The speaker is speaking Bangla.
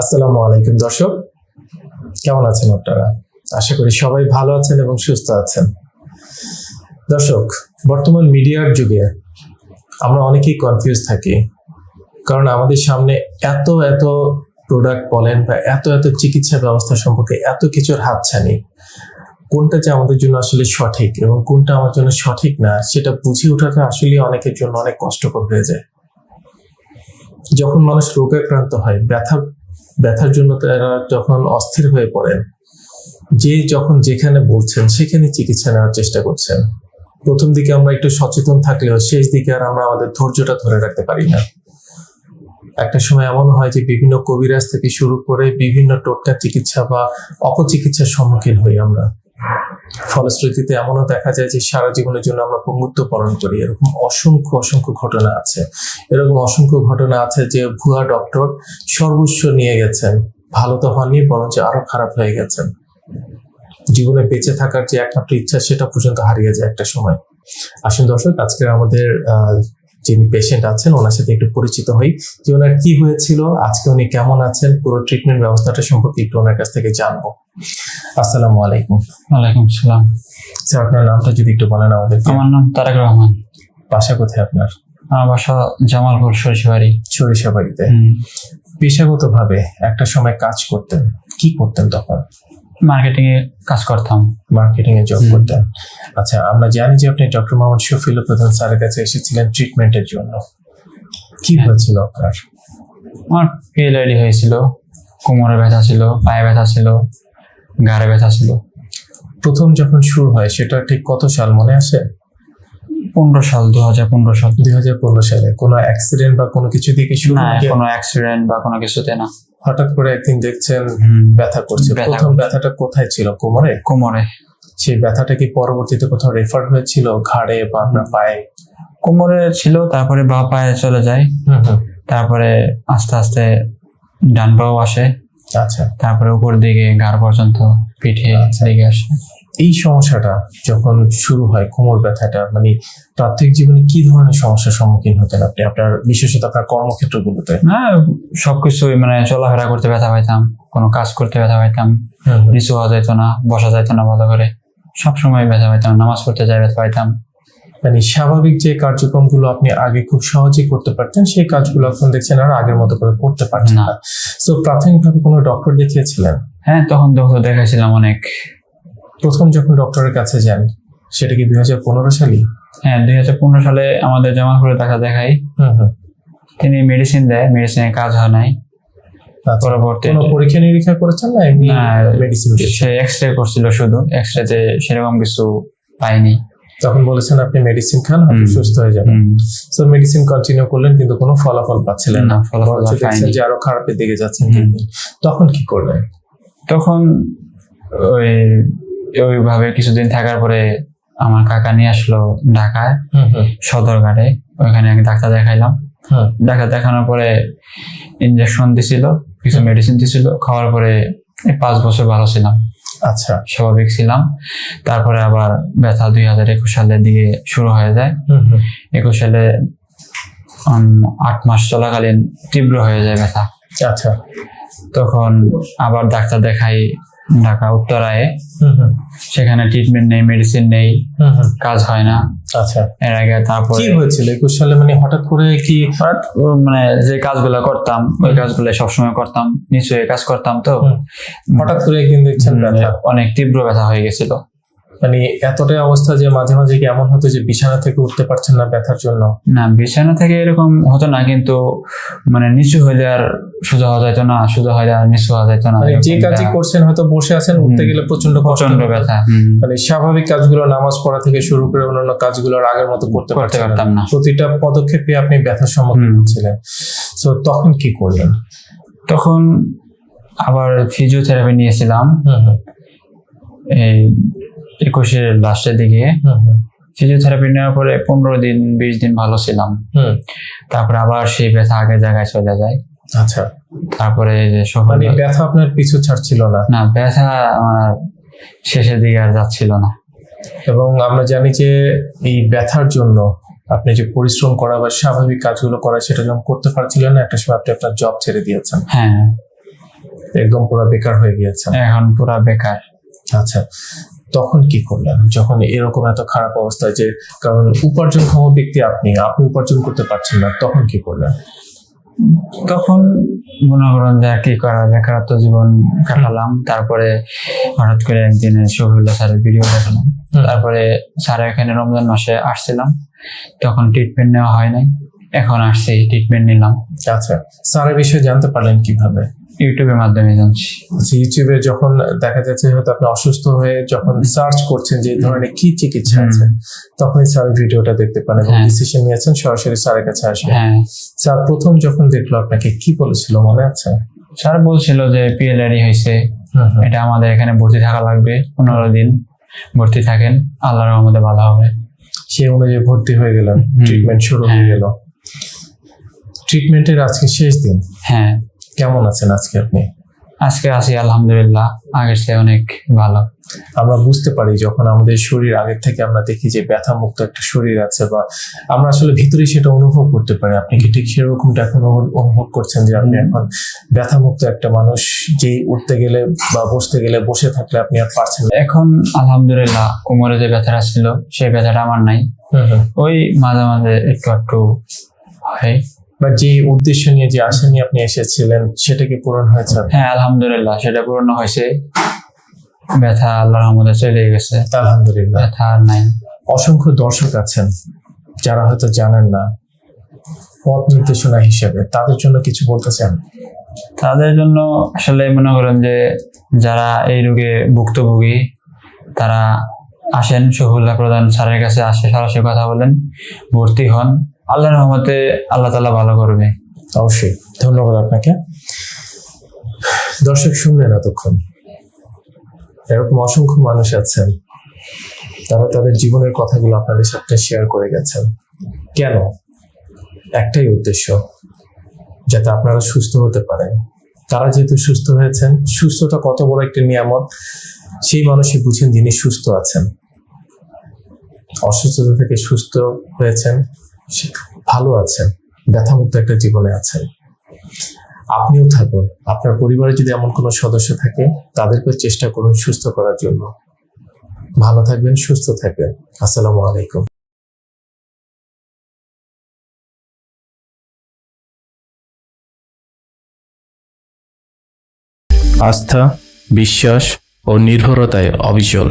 আসসালামু আলাইকুম দর্শক। কেমন আছেন আপনারা? আশা করি সবাই ভালো আছেন এবং সুস্থ আছেন। দর্শক, বর্তমান মিডিয়ার যুগে আমরা অনেকেই কনফিউজ থাকি। কারণ আমাদের সামনে এত এত প্রোডাক্ট বলেন বা এত এত চিকিৎসা ব্যবস্থা সম্পর্কে এত কিছুর হাতছানি। কোনটা যে আমাদের জন্য আসলে সঠিক এবং কোনটা আমার জন্য সঠিক না, সেটা বুঝে ওঠাটা আসলে অনেকের জন্য অনেক কষ্টকর হয়ে যায়। যখন মানুষ রোগাক্রান্ত হয়, ব্যথা ব্যথার জন্য তারা যখন অস্থির হয়ে পড়েন, যে যখন যেখানে বলছেন সেখানে চিকিৎসা নেওয়ার চেষ্টা করছেন। প্রথম দিকে আমরা একটু সচেতন থাকলেও শেষ দিকে আর আমরা আমাদের ধৈর্যটা ধরে রাখতে পারি না। একটা সময় এমন হয় যে বিভিন্ন কবিরাজ থেকে শুরু করে বিভিন্ন টোটকা চিকিৎসা বা অপচিকিৎসার সম্মুখীন হই আমরা। ফলশ্রুতিতে এমনও দেখা যায় যে সারা জীবনের জন্য আমরা পঙ্গুত্ব বরণ করি। এরকম অসংখ্য অসংখ্য ঘটনা আছে। এরকম অসংখ্য ঘটনা আছে যে ভুয়া ডক্টর সর্বস্ব নিয়ে গেছেন। ভালো তো হননি, বরঞ্চ আরও খারাপ হয়ে গেছেন। জীবনে বেঁচে থাকার যে একমাত্র ইচ্ছা, সেটা পর্যন্ত হারিয়ে যায় একটা সময়। আসুন দর্শক আজকে আমাদের যিনি পেশেন্ট আছেন, ওনার সাথে একটু পরিচিত হই। যে ওনার কি হয়েছিল, আজকে উনি কেমন আছেন, পুরো ট্রিটমেন্ট ব্যবস্থাটা সম্পর্কে একটু ওনার কাছ থেকে জানব। আসসালামু আলাইকুম। ওয়ালাইকুম সালাম স্যার আপনার নামটা যদি একটু বলেন আমাদের। আমার নাম তারেক রহমান। বাসা কোথায় আপনার? আমার বাসা জামালপুর সরিষাবাড়ি। সরিষা বাড়িতে হুম। পেশাগত ভাবে একটা সময় কাজ করতেন কি করতেন তখন? মার্কেটিং এ কাজ করতাম। মার্কেটিং এ জব করতেন। আচ্ছা আমরা জানি যে আপনি ডক্টর মোহাম্মদ শফিউল প্রধান স্যারের কাছে এসেছিলেন ট্রিটমেন্টের জন্য। কি হ্যাঁ। হয়েছিল আপনার? আমার পিএলআইডি হয়েছিল কোমরে ব্যথা ছিল পায়ে ব্যথা ছিল। ঘাড়ে ব্যথা ছিল। প্রথম যখন শুরু হয় সেটা ঠিক কত সাল মনে আছে? পনেরো সাল দু হাজার পনেরো সাল। দুই হাজার পনেরো সালে। কোনো অ্যাক্সিডেন্ট বা কোনো কিছু দিকে শুরু না কোনো অ্যাক্সিডেন্ট বা কোনো কিছুতে না। হঠাৎ করে একদিন দেখছেন ব্যথা করছে। প্রথম ব্যথাটা কোথায় ছিল? কোমরে? কোমরে। সেই ব্যথাটা কি পরবর্তীতে কোথাও রেফার হয়েছিল? ঘাড়ে বা আপনার পায়ে? কোমরে ছিল তারপরে বা পায়ে চলে যায়। তারপরে আস্তে আস্তে ডান পাও আসে। আচ্ছা। তারপরে উপর দিকে ঘাড় পর্যন্ত পিঠে আচ্ছা। দিকে আসে। এই সমস্যাটা যখন শুরু হয় কোমর ব্যথাটা মানে প্রাথমিক জীবনে কি ধরনের সমস্যার সম্মুখীন হতেন আপনি? আপনার বিশেষত আপনার কর্মক্ষেত্রগুলোতে? না সবকিছুই মানে চলাফেরা করতে ব্যথা পাইতাম কোনো কাজ করতে ব্যথা পাইতাম। নিচু হওয়া যেত না বসা যেত না ভালো করে। সবসময় ব্যথা পাইতাম নামাজ পড়তে যাই ব্যথা পাইতাম মানে স্বাভাবিক যে কার্যক্রমগুলো আপনি আগে খুব সহজেই করতে পারতেন সেই কাজগুলো এখন দেখছেন আর আগের মতো করে করতে পারছেন না। তো প্রাথমিকভাবে কোনো ডক্টর দেখিয়েছিলেন? হ্যাঁ তখন ডক্টর দেখাইছিলাম অনেক। প্রথম যখন ডক্টরের কাছে যান সেটা কি দুই হাজার পনেরো সালে হ্যাঁ দুই হাজার পনেরো সালে আমাদের জামালপুরে দেখা দেখাই। হুম হুম। তিনি মেডিসিন দেয় মেডিসিনে কাজ হয় নাই। আচ্ছা। পরবর্তী কোনো পরীক্ষা নিরীক্ষা করেছেন না এমনি মেডিসিন সে এক্স রে করছিল শুধু। এক্স রেতে সেরকম কিছু পাইনি। তখন বলেছেন আপনি মেডিসিন খান আপনি সুস্থ হয়ে যাবেন। তো মেডিসিন কন্টিনিউ করলেন কিন্তু কোনো ফলাফল পাচ্ছিলেন না ফলাফল দেখছেন যে আরও খারাপের দিকে যাচ্ছেন। তখন কি করলেন? তখন ওই ওইভাবে কিছুদিন থাকার পরে আমার কাকা নিয়ে আসলো ঢাকায় সদরঘাটে। ওইখানে এক ডাক্তার দেখাইলাম। ডাক্তার দেখানোর পরে ইঞ্জেকশন দিছিল কিছু মেডিসিন দিছিল। খাওয়ার পরে পাঁচ বছর ভালো ছিলাম। আচ্ছা। স্বাভাবিক ছিলাম। তারপরে আবার ব্যথা দুই হাজার একুশ সালের দিকে শুরু হয়ে যায়। একুশ সালে আট মাস চলাকালীন তীব্র হয়ে যায় ব্যথা। আচ্ছা। তখন আবার ডাক্তার দেখাই ঢাকা উত্তরায় সেখানে ট্রিটমেন্ট নেই মেডিসিন নেই। কাজ হয় না। আচ্ছা। এর আগে তারপর কি হয়েছিল? একুশ সালে মানে হঠাৎ করে কি হঠাৎ মানে যে কাজগুলো করতাম ওই কাজগুলো সবসময় করতাম নিশ্চয়ই কাজ করতাম তো। হঠাৎ করে একদিন দেখছেন অনেক তীব্র ব্যথা হয়ে গেছিল। মানে এতটাই অবস্থা যে মাঝে মাঝে কি এমন হতো যে বিছানা থেকে উঠতে পারছেন না ব্যথার জন্য? না বিছানা থেকে এরকম হতো না কিন্তু মানে নিচু হইলে আর সোজা হওয়া যাইতো না সোজা হইলে আর নিচু হওয়া যাইতো না মানে যে কাজই করছেন হয়তো বসে আছেন উঠতে গেলে প্রচণ্ড প্রচণ্ড ব্যথা মানে স্বাভাবিক কাজগুলো নামাজ পড়া থেকে শুরু করে অন্যান্য কাজগুলো আর আগের মতো করতে পারতাম না। প্রতিটা পদক্ষেপে আপনি ব্যথার সম্মুখীন। হচ্ছিলেন। তো তখন কি করলেন? তখন আবার ফিজিওথেরাপি নিয়েছিলাম। এই একুশের লাস্টের দিকে। ফিজিওথেরাপি নেওয়ার পরে পনেরো দিন বিশ দিন ভালো ছিলাম। হুম। তারপরে আবার সেই ব্যথা আগের জায়গায় চলে যায়। আচ্ছা। তারপরে যে সকাল মানে ব্যথা আপনার পিছু ছাড়ছিল না? না ব্যথা আমার শেষের দিকে আর যাচ্ছিল না। এবং আমরা জানি যে এই ব্যথার জন্য আপনি যে পরিশ্রম করা বা স্বাভাবিক কাজগুলো করা সেটা যখন করতে পারছিলেন না একটা সময় আপনি আপনার জব ছেড়ে দিয়েছেন। হ্যাঁ। একদম পুরো বেকার হয়ে গিয়েছেন। এখন পুরা বেকার। আচ্ছা। তখন কি করলেন? যখন এরকম এত খারাপ অবস্থা যে কারণ উপার্জনক্ষম ব্যক্তি আপনি আপনি উপার্জন করতে পারছেন না তখন কি করলেন? তখন মনে করেন যে কি করা বেকারত্ব জীবন কাটালাম তারপরে হঠাৎ করে একদিন শহীদুল্লাহ স্যারের ভিডিও দেখলাম তারপরে স্যার এখানে রমজান মাসে আসছিলাম তখন ট্রিটমেন্ট নেওয়া হয় নাই এখন আসছি ট্রিটমেন্ট নিলাম। আচ্ছা স্যারের বিষয়ে জানতে পারলেন কীভাবে? ইউটিউবের মাধ্যমে জানছি। আচ্ছা ইউটিউবে যখন দেখা যাচ্ছে হয়তো আপনি অসুস্থ হয়ে যখন সার্চ করছেন যে ধরনের কি চিকিৎসা। আছে তখনই স্যার ভিডিওটা দেখতে পান এবং হ্যাঁ। ডিসিশন নিয়েছেন সরাসরি স্যারের কাছে আসবেন। হ্যাঁ। স্যার প্রথম যখন দেখল আপনাকে কি বলেছিল মনে আছে? স্যার বলছিল যে পিএলআরই হয়েছে। এটা আমাদের এখানে ভর্তি থাকা লাগবে পনেরো দিন ভর্তি থাকেন আল্লাহর রহমতে ভালো হবে। সেই অনুযায়ী ভর্তি হয়ে গেলাম ট্রিটমেন্ট শুরু হয়ে হ্যাঁ। গেল। ট্রিটমেন্টের আজকে শেষ দিন। হ্যাঁ। কেমন আছেন আজকে আপনি? আজকে আছি আলহামদুলিল্লাহ। আগের চেয়ে অনেক ভালো। আমরা বুঝতে পারি যখন আমাদের শরীর আগের থেকে আমরা দেখি যে ব্যথা মুক্ত একটা শরীর আছে বা আমরা আসলে ভিতরে সেটা অনুভব করতে পারি। আপনি কি ঠিক সেরকমটা এখন অনুভব করছেন যে আপনি এখন ব্যথা মুক্ত একটা মানুষ যে উঠতে গেলে বা বসতে গেলে বসে থাকলে আপনি আর পারছেন না? এখন আলহামদুলিল্লাহ কোমরে যে ব্যথাটা ছিল সেই ব্যথাটা আমার নাই। ওই মাঝে মাঝে একটু একটু হয়। বা যে উদ্দেশ্য নিয়ে যে আশা নিয়ে আপনি এসেছিলেন সেটা কি পূরণ হয়েছে? হ্যাঁ আলহামদুলিল্লাহ সেটা পূর্ণ হয়েছে। ব্যথা আল্লাহর রহমতে চলে গেছে। আলহামদুলিল্লাহ। ব্যথা আর নাই। অসংখ্য দর্শক আছেন যারা হয়তো জানেন না পথ নির্দেশনা হিসেবে। তাদের জন্য কিছু বলতে চান তাদের জন্য আসলে মনে করেন যে যারা এই রোগে ভুক্তভোগী তারা আসেন শহুল্লাহ প্রধান স্যারের কাছে আসে সরাসরি কথা বলেন ভর্তি হন। আল্লাহর রহমতে আল্লাহ তালা ভালো করবে। অবশ্যই। ধন্যবাদ আপনাকে। দর্শক শুনলেন এতক্ষণ। এরকম অসংখ্য মানুষ আছেন। তারা তাদের জীবনের কথাগুলো আপনাদের সাথে শেয়ার করে গেছেন। কেন? একটাই উদ্দেশ্য, যাতে আপনারা সুস্থ হতে পারেন। তারা যেহেতু সুস্থ হয়েছেন, সুস্থতা কত বড় একটা নিয়ামত। সেই মানুষই বুঝেন যিনি সুস্থ আছেন। অসুস্থতা থেকে সুস্থ হয়েছেন। ভালো আছেন, ব্যথামুক্ত একটা জীবনে আছেন। আপনিও থাকুন। আপনার পরিবারে যদি এমন কোনো সদস্য থাকে, তাদেরকে চেষ্টা করুন সুস্থ করার জন্য। ভালো থাকবেন, সুস্থ থাকবেন। আসসালামু আলাইকুম। আস্থা, বিশ্বাস ও নির্ভরতায় অবিচল।